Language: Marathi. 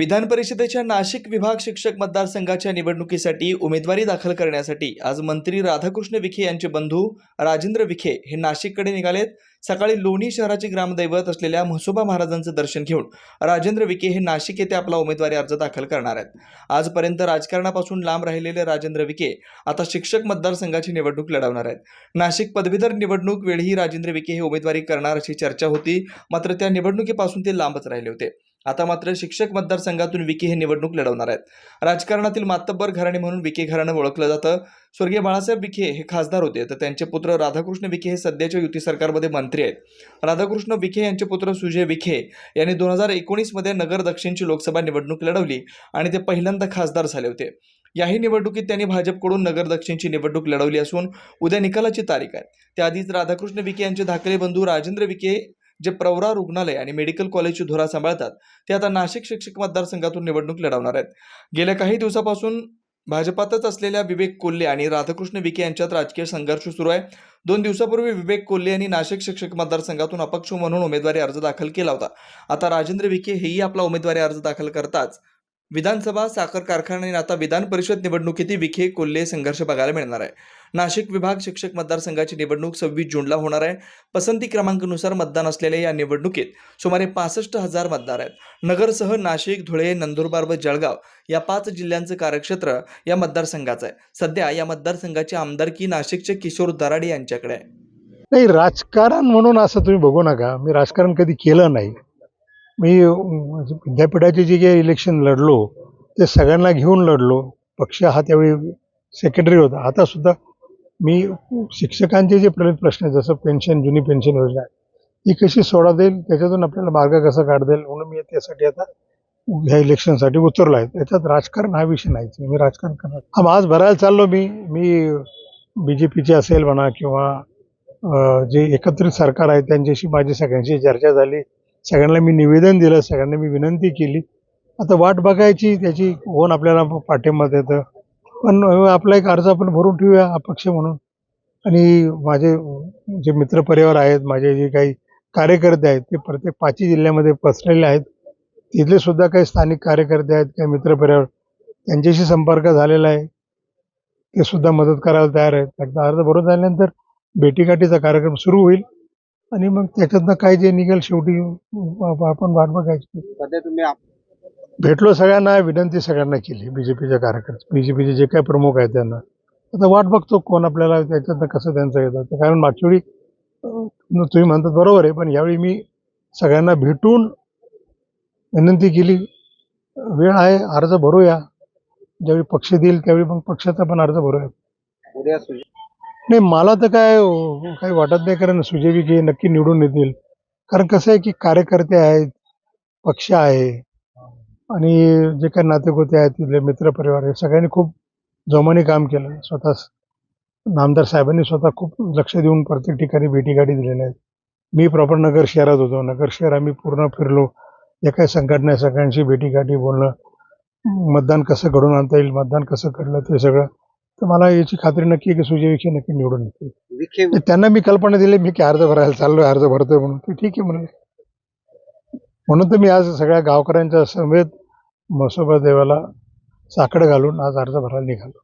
विधान परिषदेच्या नाशिक विभाग शिक्षक मतदारसंघाच्या निवडणुकीसाठी उमेदवारी दाखल करण्यासाठी आज मंत्री राधाकृष्ण विखे यांचे बंधू राजेंद्र विखे हे नाशिककडे निघालेत. सकाळी लोणी शहराचे ग्रामदैवत असलेल्या म्हसोबा महाराजांचं दर्शन घेऊन राजेंद्र विखे हे नाशिक येथे आपला उमेदवारी अर्ज दाखल करणार आहेत. आजपर्यंत राजकारणापासून लांब राहिलेले राजेंद्र विखे आता शिक्षक मतदारसंघाची निवडणूक लढवणार आहेत. नाशिक पदवीधर निवडणूक वेळीही राजेंद्र विखे हे उमेदवारी करणार अशी चर्चा होती मात्र त्या निवडणुकीपासून ते लांबच राहिले होते. आता मात्र शिक्षक मतदारसंघातून विखे हे निवडणूक लढवणार आहेत. राजकारणातील मातब्बर घराणे म्हणून विखे घराणं ओळखलं जातं. स्वर्गीय बाळासाहेब विखे हे खासदार होते. तर त्यांचे पुत्र राधाकृष्ण विखे हे सध्याच्या युती सरकारमध्ये मंत्री आहेत. राधाकृष्ण विखे यांचे पुत्र सुजय विखे यांनी दोन हजार एकोणीसमध्ये नगर दक्षिणची लोकसभा निवडणूक लढवली आणि ते पहिल्यांदा खासदार झाले होते. याही निवडणुकीत त्यांनी भाजपकडून नगर दक्षिणची निवडणूक लढवली असून उद्या निकालाची तारीख आहे. त्याआधीच राधाकृष्ण विखे यांचे धाकले बंधू राजेंद्र विखे जे प्रवरा रुग्णालय आणि मेडिकल कॉलेजची धुरा सांभाळतात ते आता नाशिक शिक्षक मतदारसंघातून निवडणूक लढवणार आहेत. गेल्या काही दिवसापासून भाजपातच असलेल्या विवेक कोल्हे आणि राधाकृष्ण विखे यांच्यात राजकीय संघर्ष सुरू आहे. दोन दिवसापूर्वी विवेक कोल्हे यांनी नाशिक शिक्षक मतदारसंघातून अपक्ष म्हणून उमेदवारी अर्ज दाखल केला होता. आता राजेंद्र विखे हेही आपला उमेदवारी अर्ज दाखल करताच विधानसभा साखर कारखाना आणि आता विधान परिषद निवडणुकीतही विखे कोल्हे संघर्ष बघायला मिळणार आहे. नाशिक विभाग शिक्षक मतदारसंघाची निवडणूक सव्वीस जूनला होणार आहे. पसंती क्रमांकानुसार मतदान असलेल्या या निवडणुकीत सुमारे पासष्ट हजार मतदार आहेत. नगरसह नाशिक धुळे नंदुरबार व जळगाव या पाच जिल्ह्यांचं कार्यक्षेत्र या मतदारसंघाचं आहे. सध्या या मतदारसंघाची आमदारकी नाशिकचे किशोर दराडे यांच्याकडे आहे. नाही राजकारण म्हणून असं तुम्ही बघू नका. मी राजकारण कधी केलं नाही. मी विद्यापीठाचे जे काही इलेक्शन लढलो ते सगळ्यांना घेऊन लढलो. पक्ष हा त्यावेळी सेक्रेटरी होता. आता सुद्धा मी शिक्षकांचे जे प्र- प्रश्न आहेत जसं पेन्शन जुनी पेन्शन योजना आहे ती कशी सोडा देईल त्याच्यातून आपल्याला मार्ग कसा काढता येईल म्हणून मी त्यासाठी आता ह्या इलेक्शनसाठी उतरलो आहे. त्याच्यात राजकारण हा विषय नाहीच मी राजकारण करणार. हा आज भरायला चाललो मी. मी बी जे पीचे असेल म्हणा किंवा जे एकत्रित सरकार आहे त्यांच्याशी माझी सगळ्यांशी चर्चा झाली. सगळ्यांना मी निवेदन दिलं सगळ्यांना मी विनंती केली. आता वाट बघायची त्याची कोण आपल्याला पाठिंबा देतं. पण आपला एक अर्ज आपण भरून ठेवूया अपक्ष म्हणून. आणि माझे जे मित्रपरिवार आहेत माझे जे काही कार्यकर्ते आहेत ते प्रत्येक पाचही जिल्ह्यामध्ये पसरलेले आहेत. तिथले सुद्धा काही स्थानिक कार्यकर्ते आहेत काही मित्रपरिवार त्यांच्याशी संपर्क झालेला आहे. ते सुद्धा मदत करायला तयार आहेत. एकदा अर्ज भरून झाल्यानंतर भेटीगाठीचा कार्यक्रम सुरू होईल. आणि मग त्याच्यातनं काय जे निघेल शेवटी आप- आपण वाट बघायची. सध्या तुम्ही आप- भेटलो सगळ्यांना विनंती सगळ्यांना केली बीजेपीच्या कार्यकर्ते बीजेपीचे जे काही प्रमुख आहेत त्यांना. आता वाट बघतो कोण आपल्याला त्याच्यातनं कसं त्यांचं येतं कारण मागच्या वेळी अं, तुम्ही म्हणतात बरोबर आहे पण यावेळी मी सगळ्यांना भेटून विनंती केली वेळ आहे अर्ज भरूया. ज्यावेळी पक्ष देईल त्यावेळी मग पक्षाचा पण अर्ज भरूया. उद्या नाही मला तर काय काही वाटत नाही कारण सुजय विखे नक्की निवडून येतील. कारण कसं आहे की कार्यकर्ते आहेत पक्ष आहे. आणि जे काही नातेगोते आहेत तिथले मित्रपरिवार आहे सगळ्यांनी खूप जोमाने काम केलं. स्वतः नामदार साहेबांनी स्वतः खूप लक्ष देऊन प्रत्येक ठिकाणी भेटीगाठी दिलेल्या आहेत. मी प्रॉपर नगर शहरात होतो. नगर शहर आम्ही पूर्ण फिरलो. या काही संघटना आहे सगळ्यांशी भेटीगाठी बोलणं मतदान कसं घडून आणता येईल मतदान कसं घडलं ते सगळं तर मला याची खात्री नक्की की सुजय विखे नक्की निवडून तर त्यांना मी कल्पना दिली मी की अर्ज भरायला चाललोय अर्ज भरतोय म्हणून. ते ठीक आहे म्हणलं म्हणून तर मी आज सगळ्या गावकऱ्यांच्या समेत म्हसोबा देवाला साकडं घालून आज अर्ज भरायला निघालो.